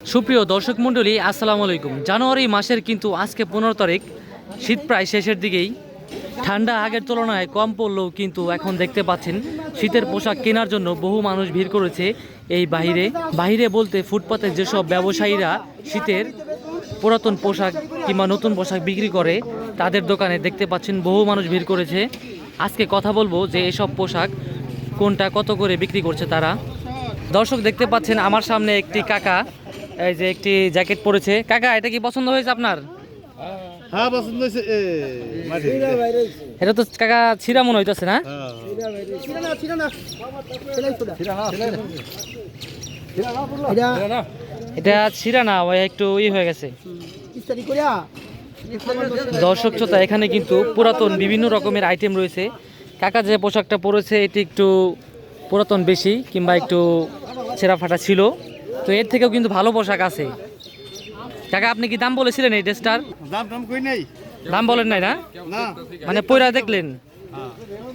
সুপ্রিয় দর্শক মণ্ডলী, আসসালামু আলাইকুম। জানুয়ারি মাসের কিন্তু আজকে পনেরো তারিখ। শীত প্রায় শেষের দিকেই। ঠান্ডা আগের তুলনায় কম পড়লেও কিন্তু এখন দেখতে পাচ্ছেন, শীতের পোশাক কেনার জন্য বহু মানুষ ভিড় করেছে এই বাহিরে। বাইরে বলতে ফুটপাতে যেসব ব্যবসায়ীরা শীতের পুরাতন পোশাক কিংবা নতুন পোশাক বিক্রি করে, তাদের দোকানে দেখতে পাচ্ছেন বহু মানুষ ভিড় করেছে। আজকে কথা বলব যে এসব পোশাক কোনটা কত করে বিক্রি করছে তারা। দর্শক দেখতে পাচ্ছেন আমার সামনে একটি কাকা। এই যে একটি জ্যাকেট পরেছে। কাকা এটা কি পছন্দ হয়েছে আপনার? হ্যাঁ পছন্দ হয়েছে। এটা তো কাকা ছিঁড়া মনে হইতেছে না? এটা ছিঁড়া না ওই একটু ই হয়ে গেছে। দর্শক শ্রোতা এখানে কিন্তু পুরাতন বিভিন্ন রকমের আইটেম রয়েছে। কাকা যে পোশাকটা পরেছে এটি একটু পুরাতন বেশি কিংবা একটু ছেঁড়া ফাটা ছিল। তো এর থেকেও কিন্তু ভালো পোশাক আছে। কাকা আপনি কি দাম বলেছিলেন এই ড্রেসটার? দাম টাম কই নাই? দাম বলেন নাই না? মানে পয়রা দেখলেন।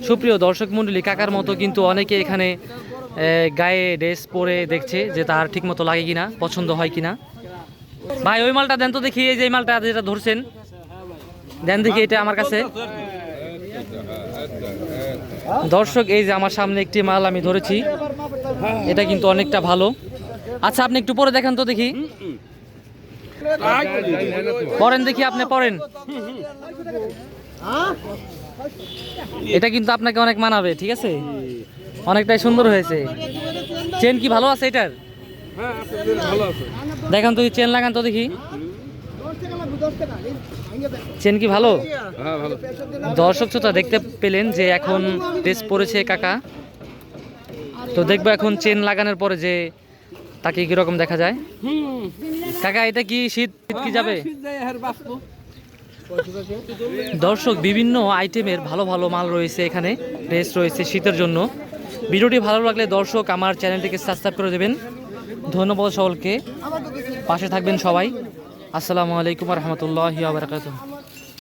সুপ্রিয় দর্শক মণ্ডলী কাকার মতো কিন্তু অনেকে এখানে গায়ে ড্রেস পরে দেখছে যে তার ঠিক মতো লাগে কিনা পছন্দ হয় কিনা। ভাই ওই মালটা দেন তো দেখি এই যে মালটা যেটা ধরছেন। দেন দেখি এটা আমার কাছে। দর্শক এই যে আমার সামনে একটি মাল আমি ধরেছি। এটা কিন্তু অনেকটা ভালো। আচ্ছা আপনি একটু পরে দেখান তো দেখি। পরেন দেখি, আপনি পরেন এটা কিন্তু আপনাকে অনেক মানাবে, ঠিক আছে? অনেকটাই সুন্দর হয়েছে। চেন কি ভালো আছে এটার? দেখান তো চেন লাগান তো দেখি। চেন কি ভালো? দর্শক শ্রোতা, দেখতে পেলেন যে এখন ড্রেস পরেছে কাকা। তো দেখব এখন চেন লাগানোর পরে যে তাকে কীরকম দেখা যায়? কাকা এটা কি শীত? শীত কি যাবে? দর্শক বিভিন্ন আইটেমের ভালো ভালো মাল রয়েছে এখানে ড্রেস রয়েছে শীতের জন্য। ভিডিওটি ভালো লাগলে দর্শক আমার চ্যানেলটিকে সাবস্ক্রাইব করে দেবেন। ধন্যবাদ সকলকে। পাশে থাকবেন সবাই। আসসালামু আলাইকুম রহমতুল্লাহ বারকাতুহ।